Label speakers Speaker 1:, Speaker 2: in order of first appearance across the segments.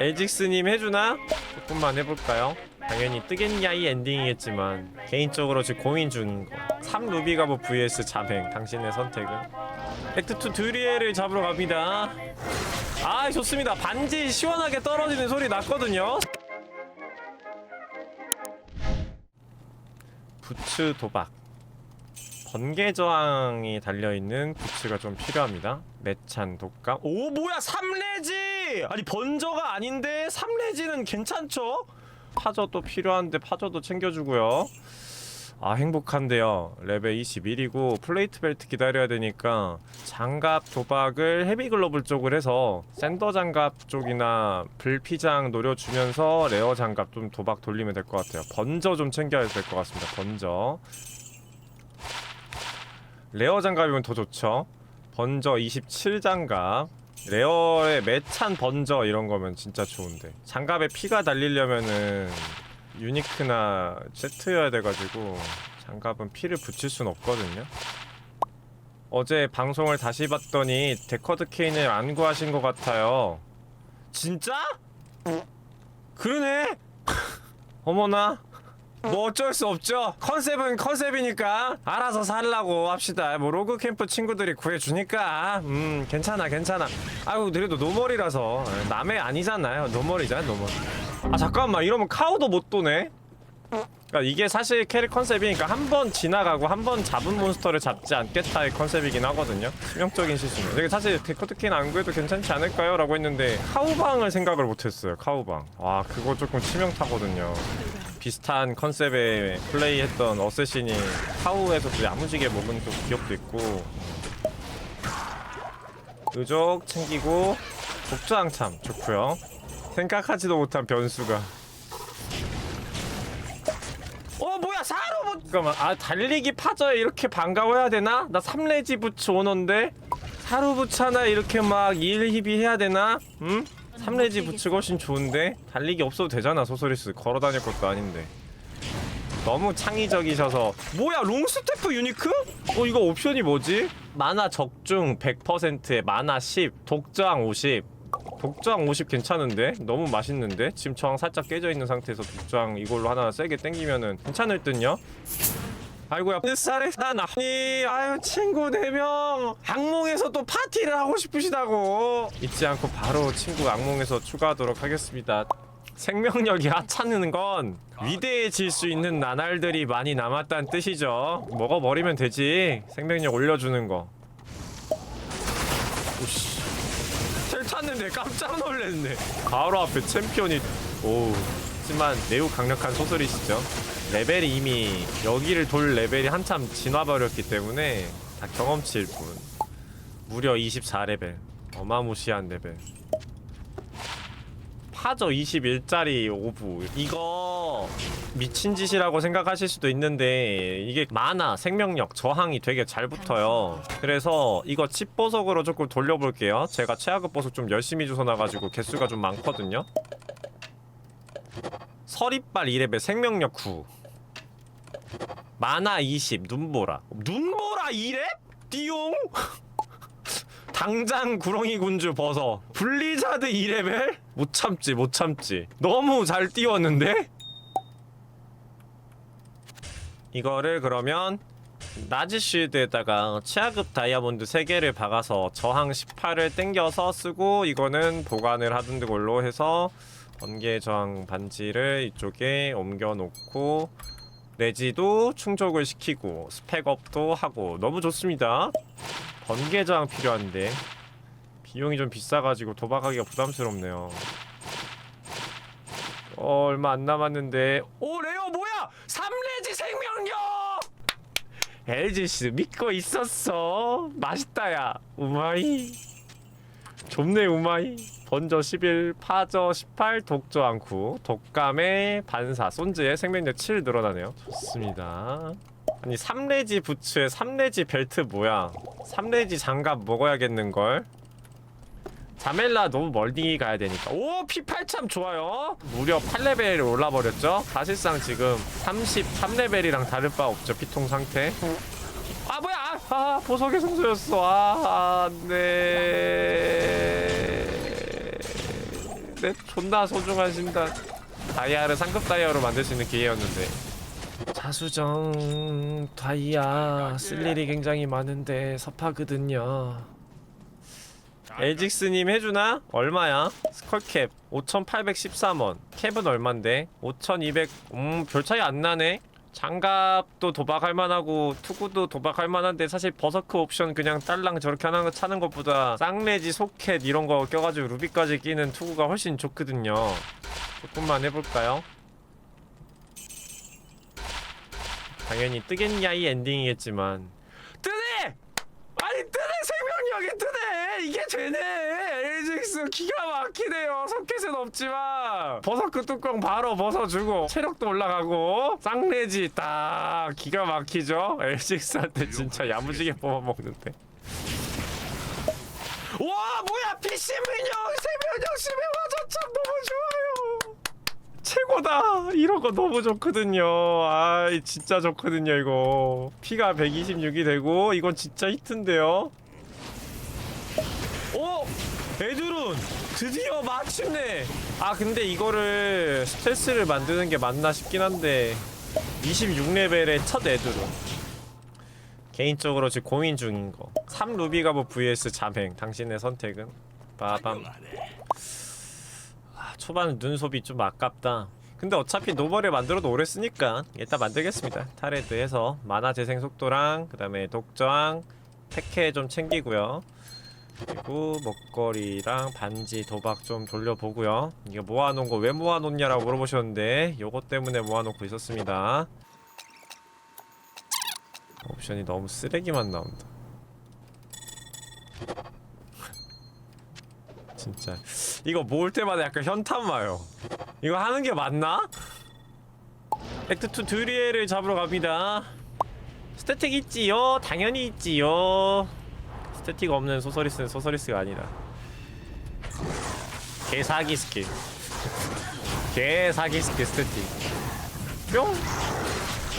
Speaker 1: 엘직스님 해주나? 조금만 해볼까요? 당연히 뜨겠냐 이 엔딩이겠지만 개인적으로 지금 고민 중인 거 3 루비가보 vs 자맹 당신의 선택은? 팩트2 드리에를 잡으러 갑니다. 아 좋습니다. 반지 시원하게 떨어지는 소리 났거든요. 부츠 도박. 번개 저항이 달려있는 부츠가 좀 필요합니다. 매찬 독감. 오 뭐야! 3레지 아니 번저가 아닌데 3레지는 괜찮죠? 파저도 필요한데 파저도 챙겨주고요. 아 행복한데요. 레벨 21이고 플레이트 벨트 기다려야 되니까 장갑 도박을 헤비글로벌 쪽을 해서 샌더 장갑 쪽이나 불피장 노려주면서 레어 장갑 좀 도박 돌리면 될 것 같아요. 번저 좀 챙겨야 될 것 같습니다. 번저. 레어 장갑이면 더 좋죠. 번저 27 장갑 레어의 매찬 번저 이런 거면 진짜 좋은데. 장갑에 피가 달리려면은 유니크나 세트여야 돼가지고 장갑은 피를 붙일 순 없거든요. 어제 방송을 다시 봤더니 데커드 케인을 안 구하신 것 같아요. 진짜? 그러네. 어머나 뭐 어쩔 수 없죠. 컨셉은 컨셉이니까 알아서 살라고 합시다. 뭐 로그 캠프 친구들이 구해주니까 음 괜찮아 괜찮아. 아유 그래도 노멀이라서 남의 아니잖아요. 노멀이잖아 노멀. 아 잠깐만 이러면 카우도 못 도네. 그러니까 이게 사실 캐릭 컨셉이니까 한 번 지나가고 한 번 잡은 몬스터를 잡지 않겠다의 컨셉이긴 하거든요. 치명적인 실수는. 되게 사실 데코드킨 안 구해도 괜찮지 않을까요? 라고 했는데 카우방을 생각을 못했어요. 카우방. 와 그거 조금 치명타거든요. 비슷한 컨셉의 플레이했던 어쌔신이 카우에서도 야무지게 먹은 또 기억도 있고 의족 챙기고 독주항참 좋고요 생각하지도 못한 변수가 어 뭐야 사로 잠깐만 아 달리기 파저에 이렇게 반가워야 되나? 나 3레지 부츠 오너인데 사루 부츠 하나 이렇게 막 일희비 해야 되나? 응? 3레지 부츠가 훨씬 좋은데? 달리기 없어도 되잖아 소소리스 걸어다닐 것도 아닌데 너무 창의적이셔서 뭐야 롱스테프 유니크? 어 이거 옵션이 뭐지? 만화 적중 100%에 만화 10 독저항 50 독저항 50 괜찮은데? 너무 맛있는데? 지금 저항 살짝 깨져있는 상태에서 독저항 이걸로 하나 세게 땡기면은 괜찮을 듯요? 아이고야. 뱃살에 사나니 아유 친구 4명. 악몽에서 또 파티를 하고 싶으시다고. 잊지 않고 바로 친구 악몽에서 추가하도록 하겠습니다. 생명력이 하찮은 건 위대해질 수 있는 나날들이 많이 남았다는 뜻이죠. 먹어버리면 되지. 생명력 올려주는 거. 오씨. 텔 탔는데 깜짝 놀랐네. 바로 앞에 챔피언이 오 하지만 매우 강력한 소설이시죠. 레벨이 이미 여기를 돌 레벨이 한참 지나버렸기 때문에 다 경험치일 뿐. 무려 24레벨 어마무시한 레벨. 파저 21짜리 오브. 이거 미친 짓이라고 생각하실 수도 있는데 이게 만화, 생명력, 저항이 되게 잘 붙어요. 그래서 이거 칩 보석으로 조금 돌려볼게요. 제가 최하급 보석 좀 열심히 주워놔가지고 개수가 좀 많거든요 서리빨 2레벨 생명력 9 만화 20 눈보라 눈보라 2렙? 띠용? 당장 구렁이 군주 벗어 블리자드 2레벨? 못 참지 못 참지 너무 잘 띄웠는데? 이거를 그러면 나지 쉴드에다가 최하급 다이아몬드 3개를 박아서 저항 18을 땡겨서 쓰고 이거는 보관을 하던 걸로 해서 번개 저항 반지를 이쪽에 옮겨 놓고 레지도 충족을 시키고 스펙업도 하고 너무 좋습니다. 번개 저항 필요한데 비용이 좀 비싸가지고 도박하기가 부담스럽네요. 어 얼마 안 남았는데. 오 레오 뭐야? 3레지 생명력! LGC 믿고 있었어. 맛있다 야. 우마이 좋네 우마이. 번저 11 파저 18 독저 않고 독감의 반사 손즈의 생명력 7 늘어나네요. 좋습니다. 아니 3레지 부츠에 3레지 벨트 뭐야? 3레지 장갑 먹어야겠는걸? 자멜라 너무 멀리 가야 되니까. 오 P8 참 좋아요. 무려 8레벨 올라버렸죠? 사실상 지금 33레벨이랑 다를 바 없죠 피통 상태. 아 뭐야? 아, 아 보석의 성소였어. 아 안돼 내 존나 소중한 신단 다이아를 상급 다이아로 만들 수 있는 기회였는데 자수정 다이아 쓸 일이 굉장히 많은데 섭하거든요 엘직스님 해주나? 얼마야? 스컬캡 5813원 캡은 얼만데? 5200 음, 별 차이 안 나네 장갑도 도박할 만하고 투구도 도박할 만한데 사실 버서크 옵션 그냥 딸랑 저렇게 하는 거 차는 것보다 쌍레지 소켓 이런 거 껴가지고 루비까지 끼는 투구가 훨씬 좋거든요. 조금만 해볼까요? 당연히 뜨겠냐 이 엔딩이겠지만. 뜨네! 아니 뜨네! 생명력이 뜨네! 이게 되네 엘직스 기가 막히네요. 소켓은 없지만 버서크 뚜껑 바로 벗어주고 체력도 올라가고 쌍레지 딱 기가 막히죠? 엘직스한테 진짜 야무지게 뽑아먹는데. 와 뭐야! PC 민영 생명력 10에 와저참 너무 좋아요. 최고다! 이런 거 너무 좋거든요. 아 진짜 좋거든요 이거. 피가 126이 되고 이건 진짜 히트인데요 에드룬! 드디어 마침내! 아 근데 이거를 스트레스를 만드는 게 맞나 싶긴 한데 26레벨의 첫 에드룬 개인적으로 지금 고민 중인 거 3루비가 뭐 vs 잠행 당신의 선택은? 빠밤 아, 초반 눈소비 좀 아깝다. 근데 어차피 노벌을 만들어도 오래 쓰니까 일단 만들겠습니다. 타레드 해서 만화 재생 속도랑 그 다음에 독저항 택해 좀 챙기고요. 그리고 먹거리랑 반지 도박 좀 돌려보고요. 이거 모아놓은 거 왜 모아놓냐라고 물어보셨는데 요것 때문에 모아놓고 있었습니다. 옵션이 너무 쓰레기만 나온다. 진짜 이거 모을 때마다 약간 현탄 와요. 이거 하는 게 맞나? 액트2 드리에를 잡으러 갑니다. 스태틱 있지요? 당연히 있지요. 스태틱 없는 소서리스는 소서리스가 아니다. 개사기 스킬. 개사기 스킬 스태틱. 뿅!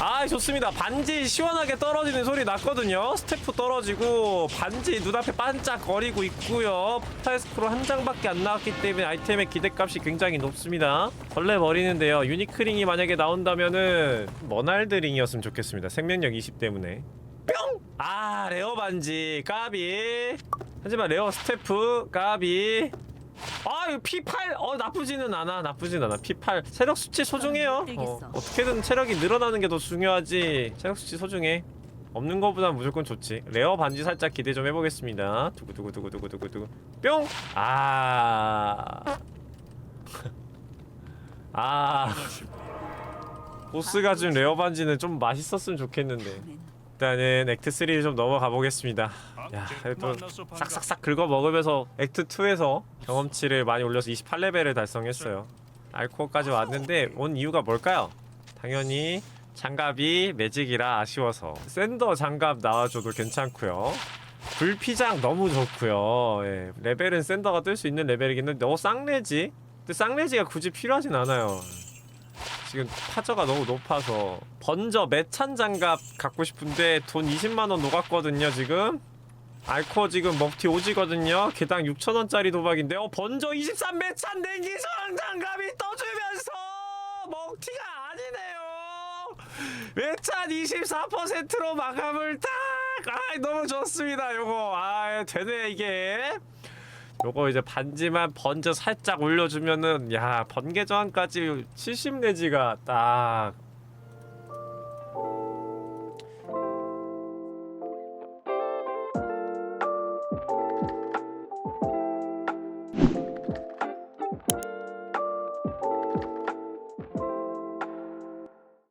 Speaker 1: 아 좋습니다 반지 시원하게 떨어지는 소리 났거든요 스태프 떨어지고 반지 눈앞에 반짝거리고 있고요 포탈 스크롤 한 장밖에 안 나왔기 때문에 아이템의 기대값이 굉장히 높습니다 설레버리는데요 유니크링이 만약에 나온다면은 머날드링이었으면 좋겠습니다 생명력 20 때문에 뿅! 아 레어 반지. 까비. 하지만 레어 스태프. 까비. 아 이거 P8 어 나쁘지는 않아. 나쁘진 않아. P8 체력 수치 소중해요. 어, 어떻게든 체력이 늘어나는 게 더 중요하지. 체력 수치 소중해. 없는 거보단 무조건 좋지. 레어 반지 살짝 기대 좀 해보겠습니다. 두구두구두구두구두구두구. 뿅! 아... 아... 보스가 준 레어 반지는 좀 맛있었으면 좋겠는데 일단은 액트 3를 좀 넘어가 보겠습니다. 야, 그래도 싹싹싹 긁어 먹으면서 액트 2에서 경험치를 많이 올려서 28레벨을 달성했어요. 알코올까지 왔는데 온 이유가 뭘까요? 당연히 장갑이 매직이라 아쉬워서 샌더 장갑 나와줘도 괜찮고요. 불피장 너무 좋고요. 예, 레벨은 샌더가 뜰 수 있는 레벨이긴 한데 어 쌍레지? 근데 쌍레지가 굳이 필요하진 않아요. 지금 파저가 너무 높아서. 번저 매찬 장갑 갖고 싶은데 돈 20만원 녹았거든요 지금. 알코 지금 먹튀 오지거든요. 개당 6천원짜리 도박인데 어 번저 23 매찬 냉기성 장갑이 떠주면서 먹튀가 아니네요. 매찬 24%로 마감을 딱! 아 너무 좋습니다 요거. 아 되네 이게 요거 이제 반지만 번져 살짝 올려주면은 야 번개 저항까지 70 내지가 딱